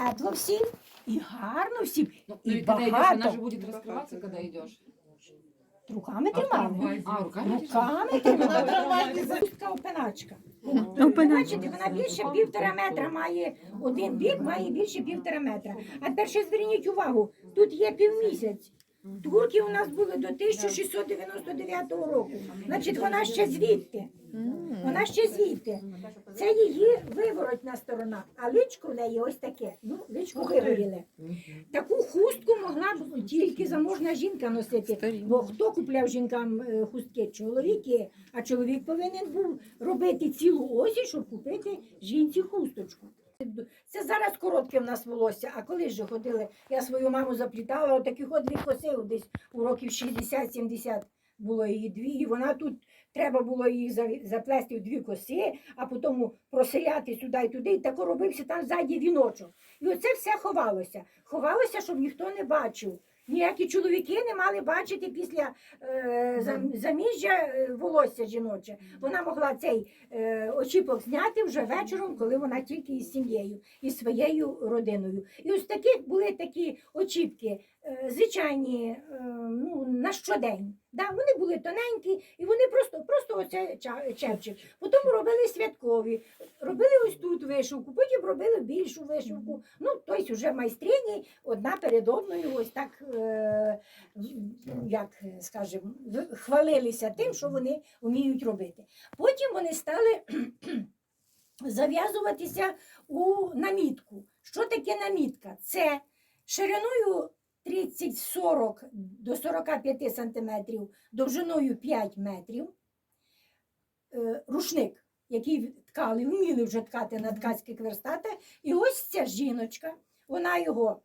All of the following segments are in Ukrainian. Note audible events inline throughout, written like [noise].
тепло всім, і гарно всім, Ну, і ну, и когда идешь, она багато. же будет раскрываться, когда идешь. Руками тримали. А, руками? Руками тримали. Хустка опиначка. Бачите, вона більше півтора метра має, один бік має більше півтора метра. А тепер ще зверніть увагу, тут є півмісяць. Турки у нас були до 1699 року. Значить, вона ще звідти. Вона ще звідти. Це її виворотна сторона, а личко в неї ось таке. Ну, личко вигоріли. Таку хустку могла б тільки заможна жінка носити. Бо хто купляв жінкам е, хустки? Чоловіки. А чоловік повинен був робити цілу осінь, щоб купити жінці хусточку. Це зараз коротке в нас волосся, а коли ж ходили, я свою маму заплітала, отаких от дві коси десь у років 60-70 було її дві, і вона тут треба було її за- заплести в дві коси, а потім проселяти сюди і туди, і тако робився там ззаді віночок. І оце все ховалося. Ховалося, щоб ніхто не бачив. Ніякі чоловіки не мали бачити після е, зам- заміжжя е, волосся жіноче. Вона могла цей е, очіпок зняти вже вечором, коли вона тільки із сім'єю, із своєю родиною. І ось такі були такі очіпки, е, звичайні, е, ну, на щодень. Да, вони були тоненькі, і вони просто, просто оце чепчик. Потім робили святкові, робили ось тут вишивку, потім робили більшу вишивку. Ну, тобто вже майстрині одна перед одною ось так, е, як скажемо, хвалилися тим, що вони вміють робити. Потім вони стали [clears throat] зав'язуватися у намітку. Що таке намітка? Це шириною 30-40 до 45 сантиметрів, довжиною 5 метрів. Е, Рушник, який ткали, вміли вже ткати на ткацьких верстатах. І ось ця жіночка, вона його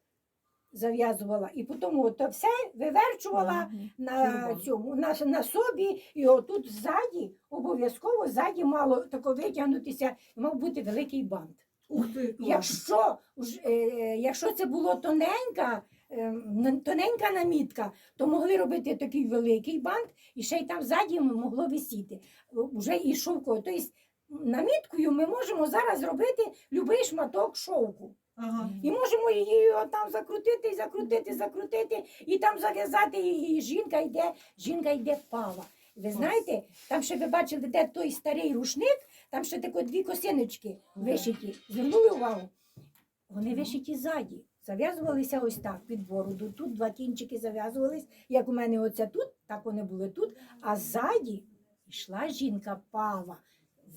зав'язувала і потім ото все виверчувала на цьому на, на собі, і отут ззаді, обов'язково ззаді мало тако витягнутися, і мав бути великий бант. Ух ти. Якщо, е, якщо це було тоненька, е, тоненька намітка, то могли робити такий великий бант, і ще й там ззаді могло висіти. Уже і шовково. Тобто наміткою ми можемо зараз зробити будь-який шматок шовку. Ага. І можемо її там закрутити, закрутити, закрутити, і там зав'язати, і і жінка йде, жінка йде пава. Ви знаєте, там ще ви бачили, де той старий рушник, там ще тако дві косиночки вишиті. Звернули увагу? Вони вишиті ззаді. Зав'язувалися ось так під бороду. Тут два кінчики зав'язувались, як у мене оце тут, так вони були тут. А ззаді йшла жінка пава,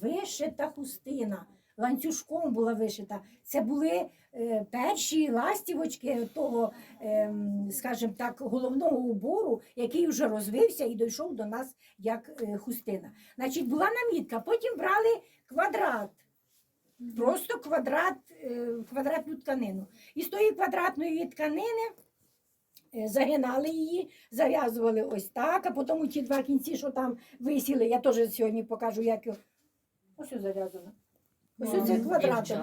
вишита хустина, ланцюжком була вишита. Це були е, перші ластівочки того, ем, скажімо так, головного убору, який вже розвився і дійшов до нас як е, хустина. Значить, була намітка, потім брали квадрат. Просто квадрат, е, квадратну тканину. І з тої квадратної тканини е, загинали її, зав'язували ось так, а потім ті два кінці, що там висіли, я теж сьогодні покажу, як його. Ось зав'язано. Ось оце квадратом.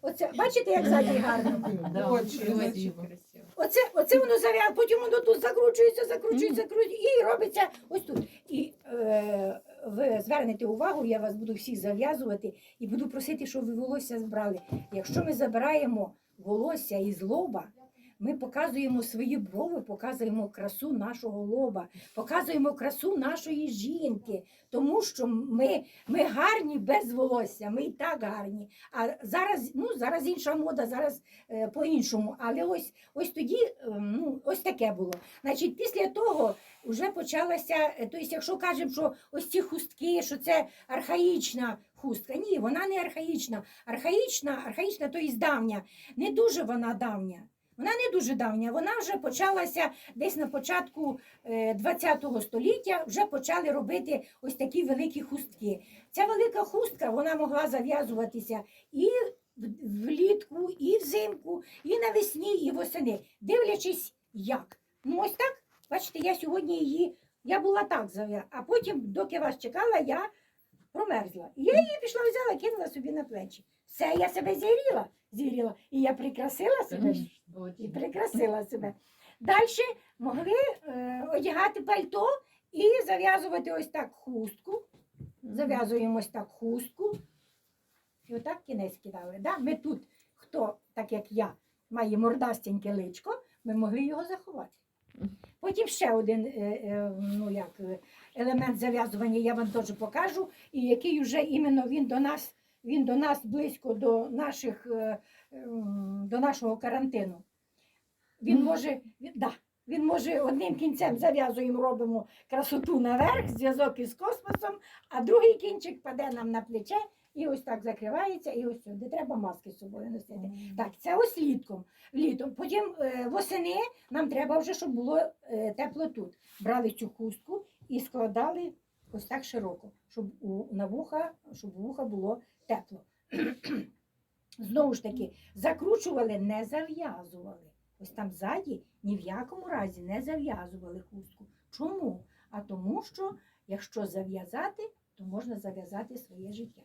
Оце, бачите, як ззаді гарно? Оце, оце воно зав'язано, потім воно тут закручується, закручується, закручується і робиться ось тут. І е, ви звернете увагу, я вас буду всіх зав'язувати і буду просити, щоб ви волосся збрали. Якщо ми забираємо волосся із лоба, ми показуємо свої брови, показуємо красу нашого лоба, показуємо красу нашої жінки, тому що ми, ми гарні без волосся, ми і так гарні. А зараз, ну, зараз інша мода, зараз е, по-іншому. Але ось, ось тоді е, ну, ось таке було. Значить, після того вже почалася, тобто, якщо кажемо, що ось ці хустки, що це архаїчна хустка. Ні, вона не архаїчна. Архаїчна, архаїчна, то є давня. Не дуже вона давня. Вона не дуже давня, вона вже почалася десь на початку е, 20-го століття, вже почали робити ось такі великі хустки. Ця велика хустка вона могла зав'язуватися і влітку, і взимку, і навесні, і восени, дивлячись як. Ну ось так, бачите, я сьогодні її, я була так зав'язана, а потім, доки вас чекала, я промерзла. І я її пішла взяла, кинула собі на плечі. Все, я себе зігріла, зігріла, і я прикрасила себе і прикрасила себе. Далі могли е, одягати пальто і зав'язувати ось так хустку. Зав'язуємо ось так хустку. І отак кінець кидали. Да? Ми тут, хто, так як я, має мордастеньке личко, ми могли його заховати. Потім ще один е, е, ну, як, е, елемент зав'язування я вам теж покажу, і який вже іменно він до нас, він до нас близько до, наших, е, ем, до нашого карантину. Він може, він, да, він може одним кінцем зав'язуємо, робимо красоту наверх, зв'язок із космосом, а другий кінчик паде нам на плече і ось так закривається, і ось сюди. Треба маски з собою носити. Так, це ось літком. Літом. Потім е, восени нам треба вже, щоб було е, тепло тут. Брали цю хустку і складали ось так широко, щоб у, на вуха, щоб вуха було тепло. [clears throat] Знову ж таки, закручували, не зав'язували. Ось там ззаді ні в якому разі не зав'язували хустку. Чому? А тому, що якщо зав'язати, то можна зав'язати своє життя.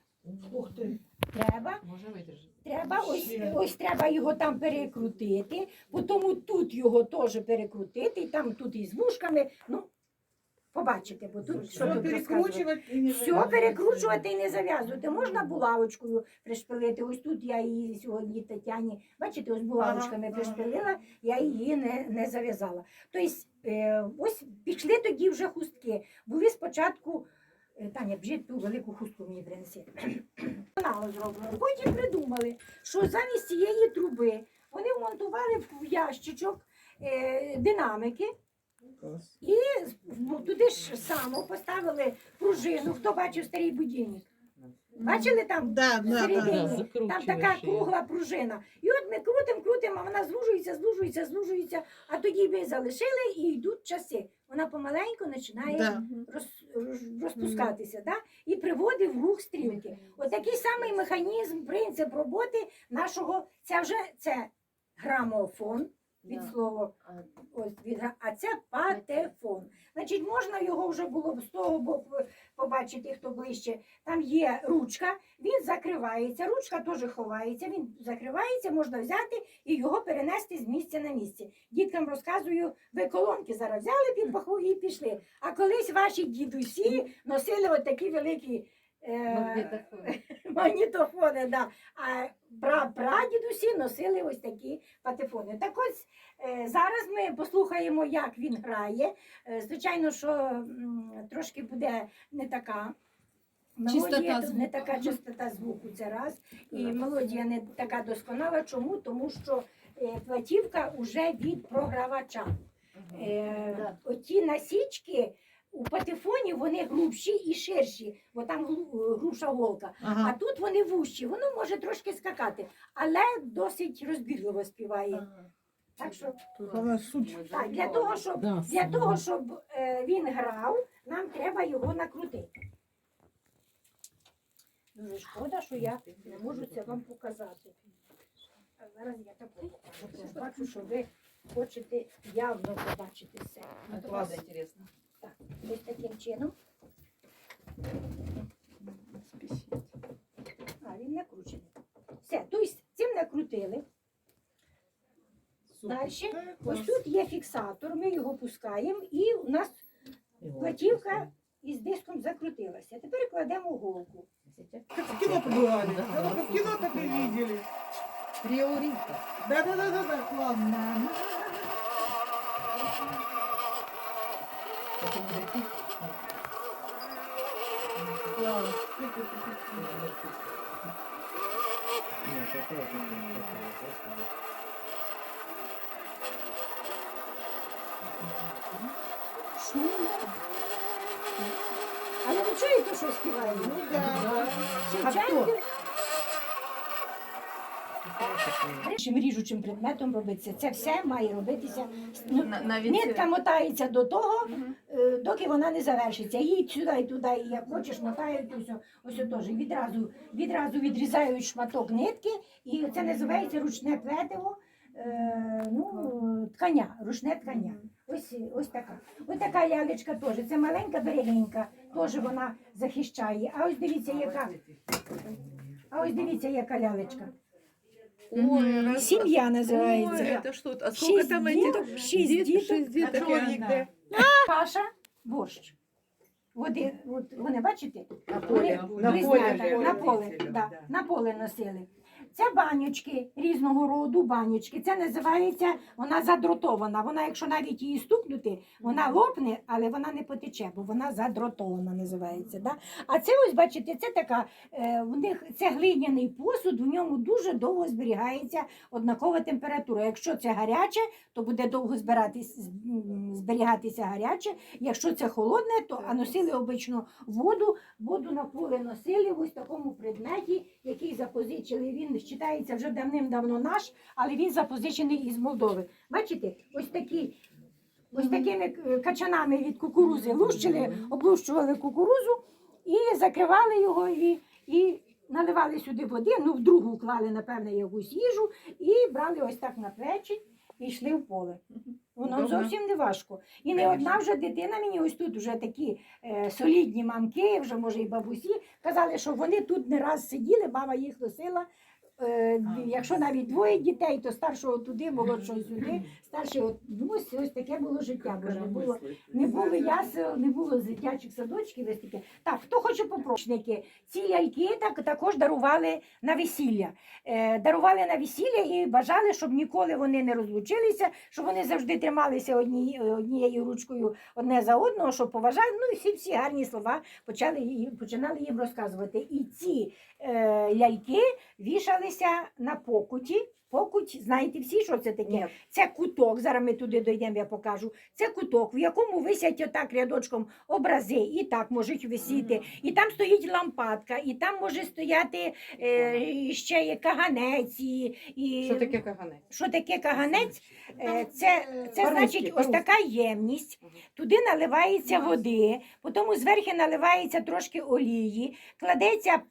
Ух ти. Треба Може. Треба ось, ось треба його там перекрутити, потім тут його теж перекрутити, і там тут із вушками. Ну, побачите, бо тут що Все тут розказувати. перекручувати і не Все зав'язувати. перекручувати і не зав'язувати. Можна булавочкою пришпилити. Ось тут я її сьогодні Тетяні, бачите, ось булавочками Ага, пришпилила, я її не, не зав'язала. Тобто, е, ось пішли тоді вже хустки. Були спочатку. е, Таня, бжи ту велику хустку мені принеси. Зроблено. Потім придумали, що замість цієї труби вони вмонтували в ящичок е, динамики. Клас. Ну, туди ж само поставили пружину. Хто бачив старий будильник? Бачили там? Да, да, Всередині. да, да. Там така кругла пружина. І от ми крутимо, крутимо, а вона звужується, звужується, звужується, а тоді ми залишили і йдуть часи. Вона помаленьку починає Да. роз, роз- розпускатися да? і приводить в рух стрілки. От такий самий механізм, принцип роботи нашого, це вже це грамофон від слова ось від а це патефон. Значить, можна його вже було б з того боку побачити, хто ближче. Там є ручка, він закривається, ручка теж ховається, він закривається, можна взяти і його перенести з місця на місце. Діткам розказую, ви колонки зараз взяли під паху і пішли. А колись ваші дідусі носили от такі великі. Е, [laughs] магнітофони, да. А пра- прадідусі носили ось такі патефони. Так ось е, зараз ми послухаємо, як він грає. Е, звичайно, що трошки буде не така. Мелодія, не така чистота звуку, це раз. І мелодія не така досконала. Чому? Тому що платівка вже від програвача. Оті насічки у патефоні вони грубші і ширші, бо там глу- груша голка. А Ага. тут вони вущі, воно може трошки скакати, але досить розбірливо співає. Так що Тут вона суть. так, для того, щоб для того, щоб е, він грав, нам треба його накрутити. Дуже шкода, що я не можу це вам показати. А зараз я так бачу, що ви хочете явно побачити все. Ну, Это правда интересно. Ось таким чином. А, він накручений. Все, тобто цим накрутили. Далі. Ось тут є фіксатор, ми його пускаємо, і у нас платівка із диском закрутилася. Тепер кладемо голку. Как в кино побывали. Да, как в кино так и видели. Приоритет. Да, да, Але ви чуєте, що співає? Ну да. Шевченко. Чим ріжучим предметом робиться. Це все має робитися. Ну, На- навіть- Нитка мотається до того, доки вона не завершиться. Їй сюди і туди, і як хочеш, мотають ось, ось теж. Відразу, відразу відрізають шматок нитки, і це називається ручне плетиво. Е, ну, тканя, ручне тканя. Ось, ось така. Ось така лялечка теж. Це маленька берегинька, теж вона захищає. А ось дивіться, яка. А ось дивіться, яка лялечка. Ой, Сім'я Ой, називається. это что? А сколько Шість там діток, этих? шість діток. Шесть деток. Каша, борщ. Води, от, вони бачите? На Вони поле. На близнята, поле. на поле, да. на поле носили. Це банючки різного роду банючки. Це називається вона задротована. Вона, якщо навіть її стукнути, вона лопне, але вона не потече, бо вона задротована називається. Да? А це ось бачите, це така е, в них це глиняний посуд, в ньому дуже довго зберігається однакова температура. Якщо це гаряче, то буде довго збиратись, зберігатися гаряче. Якщо це холодне, то а носили обично воду, воду на поле носили в ось такому предметі, який запозичили. Він вважається вже давним-давно наш, але він запозичений із Молдови. Бачите, ось такі. Ось такими е, качанами від кукурузи лущили, облущували кукурузу і закривали його і, і наливали сюди води, ну в другу клали, напевне, якусь їжу, і брали ось так на плечі і йшли в поле. Воно Добре. зовсім не важко. І не одна вже дитина мені ось тут вже такі е, солідні мамки, вже може і бабусі, казали, що вони тут не раз сиділи, баба їх носила. Е, якщо навіть двоє дітей, то старшого туди, молодшого сюди, старший от, ось, таке було життя. Бо не було, не було ясел, не було дитячих садочків, ось таке. Так, хто хоче попрошники? Ці ляльки так, також дарували на весілля. Е, дарували на весілля і бажали, щоб ніколи вони не розлучилися, щоб вони завжди трималися одні, однією ручкою одне за одного, щоб поважали. Ну і всі всі гарні слова почали, їм- починали їм розказувати. І ці е, ляльки вішалися на покуті. Покуть, знаєте всі, що це таке? Ні. Це куток, зараз ми туди дійдемо, я покажу. Це куток, в якому висять отак рядочком образи, і так можуть висіти. І там стоїть лампадка, і там може стояти е, ще є каганець. І, і... Що таке каганець? Що таке каганець? Е, Це, це По-русски, значить ось така ємність. Туди наливається води, потім зверху наливається трошки олії, кладеться е,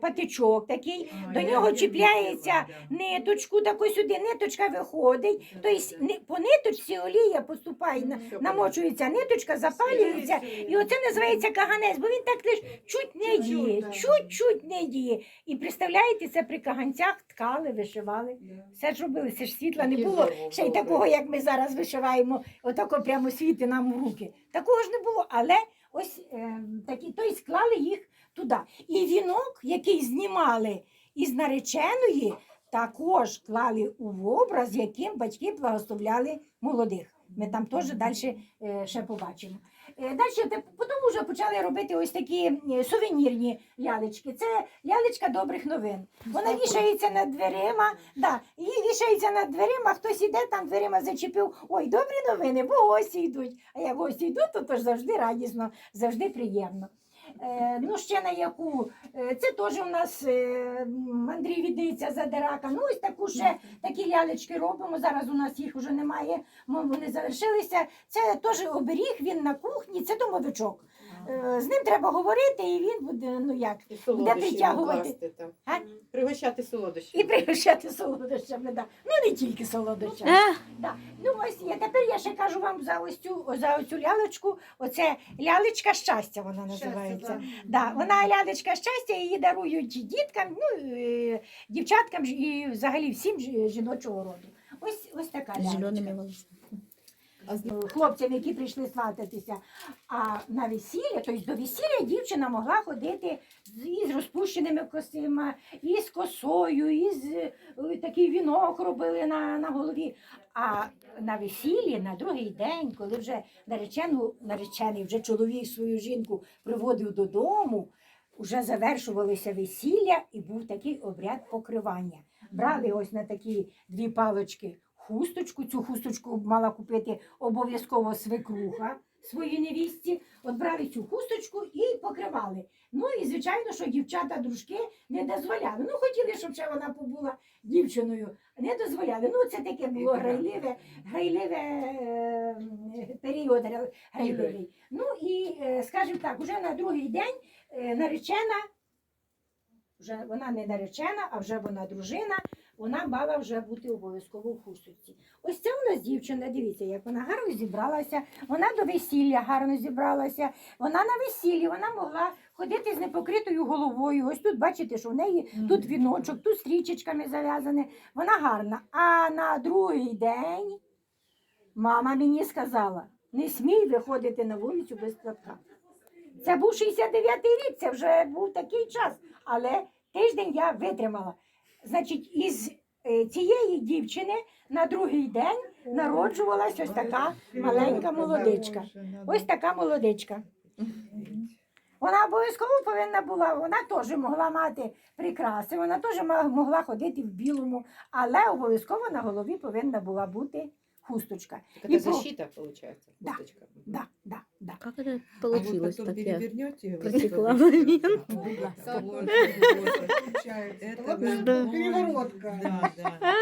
патичок такий, до нього чіпляється ниточку, таку сюди ниточка виходить. Тобто по ниточці олія поступає, на- намочується ниточка, запалюється. І оце називається каганець, бо він так лиш чуть не діє, чуть-чуть не діє. І представляєте, це при каганцях ткали, вишивали. Все ж робили, це ж світла не було. Ще й такого, як ми зараз вишиваємо, отако прямо світи нам в руки. Такого ж не було, але ось е, такі, то й склали їх туди. І вінок, який знімали із нареченої, також клали у образ, яким батьки благословляли молодих. Ми там теж далі е, ще побачимо. Далі потім вже почали робити ось такі е, сувенірні лялечки. Це лялечка добрих новин. Вона вішається над дверима, да, її вішається над дверима, хтось іде там дверима зачепив. Ой, добрі новини, бо гості йдуть. А як гості йдуть, то, то ж завжди радісно, завжди приємно. Е, ну, ще на яку, е, це теж у нас Андрій м, за дирака. Ну, ось таку ще такі лялечки робимо. Зараз у нас їх вже немає, вони завершилися. Це теж оберіг, він на кухні, це домовичок. Е, з ним треба говорити, і він буде, ну як, І солодощі йому притягувати. класти там. А? Пригощати солодощі. і пригощати солодощами. Да. Ну, не тільки солодощами. Да. Ну, ось я тепер я ще кажу вам за ось цю за оцю лялечку. Оце лялечка щастя, вона називається. Да, вона лялечка щастя, її дарують діткам, ну е, дівчаткам ж і взагалі всім ж- жіночого роду. Ось ось така лялечка. Зелеными волосами. Хлопцям, які прийшли свататися. А на весілля, тобто до весілля дівчина могла ходити із розпущеними косима, і з косою, і з е, такий вінок робили на, на голові. А на весіллі, на другий день, коли вже наречену, наречений вже чоловік свою жінку приводив додому, вже завершувалося весілля і був такий обряд покривання. Брали ось на такі дві палочки хусточку. Цю хусточку мала купити обов'язково свекруха своїй невістці. От брали цю хусточку і покривали. Ну і звичайно, що дівчата-дружки не дозволяли. Ну, хотіли, щоб ще вона побула дівчиною. Не дозволяли. Ну, це таке було грайливе, грайливе е, період гра- грайливий. Ну і, е, скажімо так, уже на другий день е, наречена, вже вона не наречена, а вже вона дружина, вона мала вже бути обов'язково в хусточці. Ось це у нас дівчина, дивіться, як вона гарно зібралася, вона до весілля гарно зібралася, вона на весіллі, вона могла ходити з непокритою головою. Ось тут бачите, що в неї тут віночок, тут стрічечками зав'язане, вона гарна. А на другий день мама мені сказала, не смій виходити на вулицю без платка. Це був 69-й рік, це вже був такий час, але тиждень я витримала. Значить, із е, цієї дівчини на другий день народжувалась ось така маленька молодичка. Ось така молодичка. Вона обов'язково повинна була, вона теж могла мати прикраси, вона теж могла ходити в білому, але обов'язково на голові повинна була бути хусточка. Так И это защита. Да. хусточка. Да, да Как это А получилось вот потом так? я? перевернете. просекла вот момент. это, Будь ласка. вот, вот, получается. Это Вот да. так переворотка. Да, да. [laughs]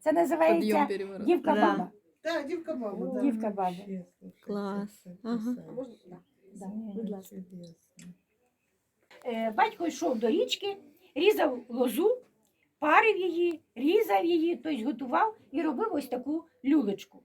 Це називається переворот. дівка Да. баба. Да, девка баба. да. Дівка баба. Вообще, слушай, Класс. красавица. Ага. Да, будь ласка. Чудесно. Е, Батько йшов до річки, різав лозу, парив її, різав її, тобто готував і робив ось таку люлечку.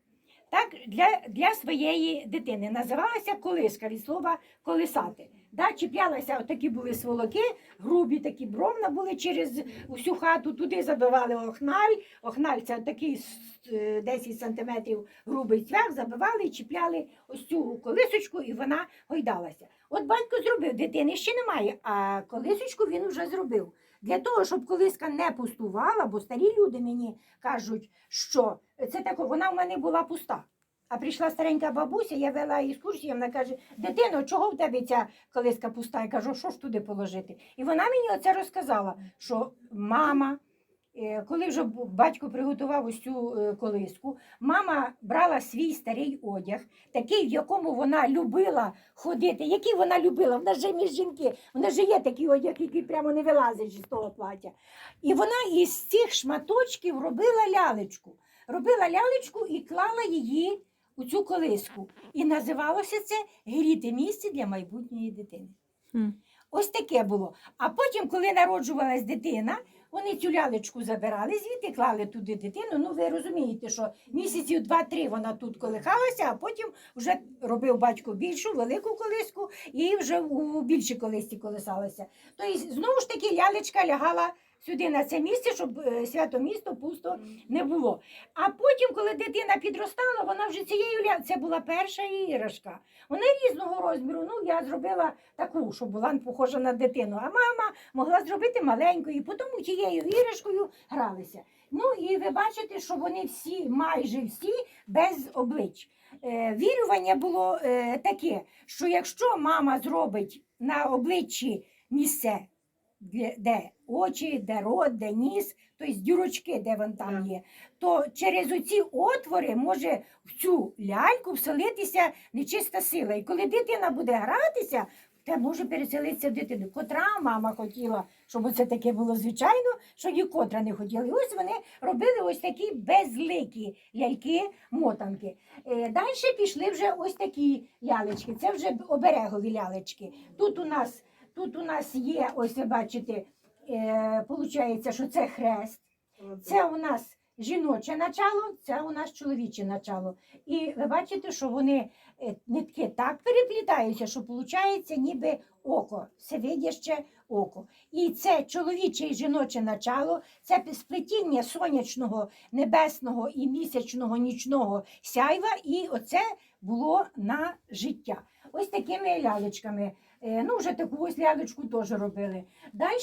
Так, для, для своєї дитини називалася колиска від слова колисати. Да, чіплялася, отакі були сволоки, грубі такі бровна були через усю хату, туди забивали охналь. Охналь це такий с- е, 10 сантиметрів грубий цвях, забивали і чіпляли ось цю колисочку, і вона гойдалася. От батько зробив, дитини ще немає, а колисочку він вже зробив. Для того, щоб колиска не пустувала, бо старі люди мені кажуть, що це тако, вона в мене була пуста. А прийшла старенька бабуся, я вела екскурсію, вона каже: дитино, чого в тебе ця колиска пуста? Я кажу, що ж туди положити? І вона мені оце розказала, що мама, коли вже батько приготував ось цю е, колиску, мама брала свій старий одяг, такий, в якому вона любила ходити, який вона любила. Вона ж між жінки, вона ж є такий одяг, який прямо не вилазить з того плаття. І вона із цих шматочків робила лялечку. Робила лялечку і клала її у цю колиску. І називалося це гріти місце для майбутньої дитини. Ось таке було. А потім, коли народжувалась дитина, вони цю лялечку забирали, звідти клали туди дитину. Ну, ви розумієте, що місяців два-три вона тут колихалася, а потім вже робив батько більшу, велику колиску і вже у більшій колисці колисалася. Тобто, знову ж таки, лялечка лягала сюди на це місце, щоб е, свято місто пусто не було. А потім, коли дитина підростала, вона вже цією ля... це була перша іграшка. Вона різного розміру. Ну, я зробила таку, щоб була похожа на дитину. А мама могла зробити маленьку, і потім тією іграшкою гралися. Ну і ви бачите, що вони всі, майже всі, без облич. Е, вірювання було е, таке, що якщо мама зробить на обличчі місце, де, де очі, де рот, де ніс, тобто дюрочки, де вон там є, то через оці отвори може в цю ляльку вселитися нечиста сила. І коли дитина буде гратися, те може переселитися в дитину. Котра мама хотіла, щоб це таке було звичайно, що котра не хотіла. І ось вони робили ось такі безликі ляльки-мотанки. Е, Далі пішли вже ось такі лялечки. Це вже оберегові лялечки. Тут у нас, тут у нас є, ось ви бачите, получається, що це хрест. Це у нас жіноче начало, це у нас чоловіче начало. І ви бачите, що вони е, нитки так переплітаються, що виходить ніби око, всевидяще око. І це чоловіче і жіноче начало, це сплетіння сонячного, небесного і місячного нічного сяйва, і оце було на життя. Ось такими лялечками. Е, Ну, вже таку ось лялечку теж робили. Далі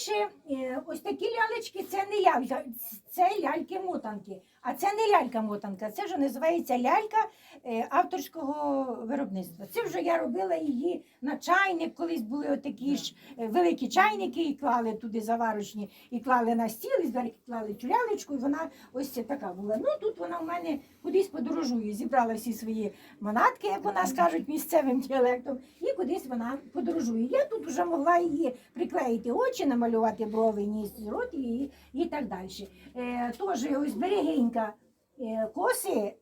ось такі лялечки це не я, це ляльки-мотанки. А це не лялька-мотанка, це вже називається лялька е, авторського виробництва. Це вже я робила її на чайник, колись були отакі ж е, великі чайники, і клали туди заварочні, і клали на стіл, і клали цю лялечку, і вона ось ця така була. Ну тут вона в мене кудись подорожує, зібрала всі свої манатки, як у нас кажуть, місцевим діалектом, і кудись вона подорожує. Я тут вже могла її приклеїти очі, намалювати брови, ніс, рот і, і так далі. Е, Тож ось берегинька е, коси.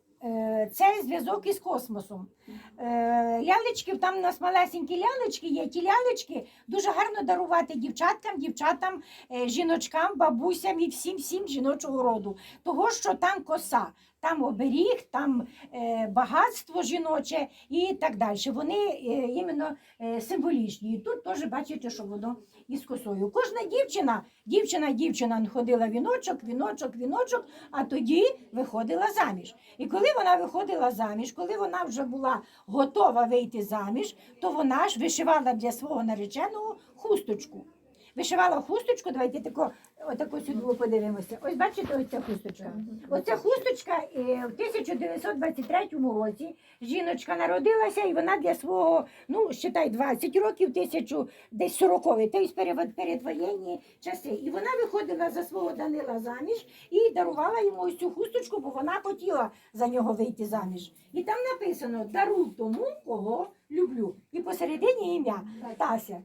Це зв'язок із космосом. Е, Лялечки, там у нас малесенькі лялечки є. Ті лялечки дуже гарно дарувати дівчаткам, дівчатам, е, жіночкам, бабусям і всім всім жіночого роду. Того, що там коса, там оберіг, там е, багатство жіноче і так далі. Вони іменно символічні. І тут теж бачите, що воно із косою. Кожна дівчина, дівчина, дівчина ходила віночок, віночок, віночок, а тоді виходила заміж. І коли вона виходила заміж, коли вона вже була готова вийти заміж, то вона ж вишивала для свого нареченого хусточку. Вишивала хусточку, давайте тако отаку сюди подивимося. Ось бачите, ось ця хусточка. Оця хусточка е, в 1923 році жіночка народилася, і вона для свого, ну, считай, 20 років, тисячу, десь 40 тобто перед, передвоєнні часи. І вона виходила за свого Данила заміж і дарувала йому ось цю хусточку, бо вона хотіла за нього вийти заміж. І там написано даруй тому, кого люблю. І посередині ім'я Тася.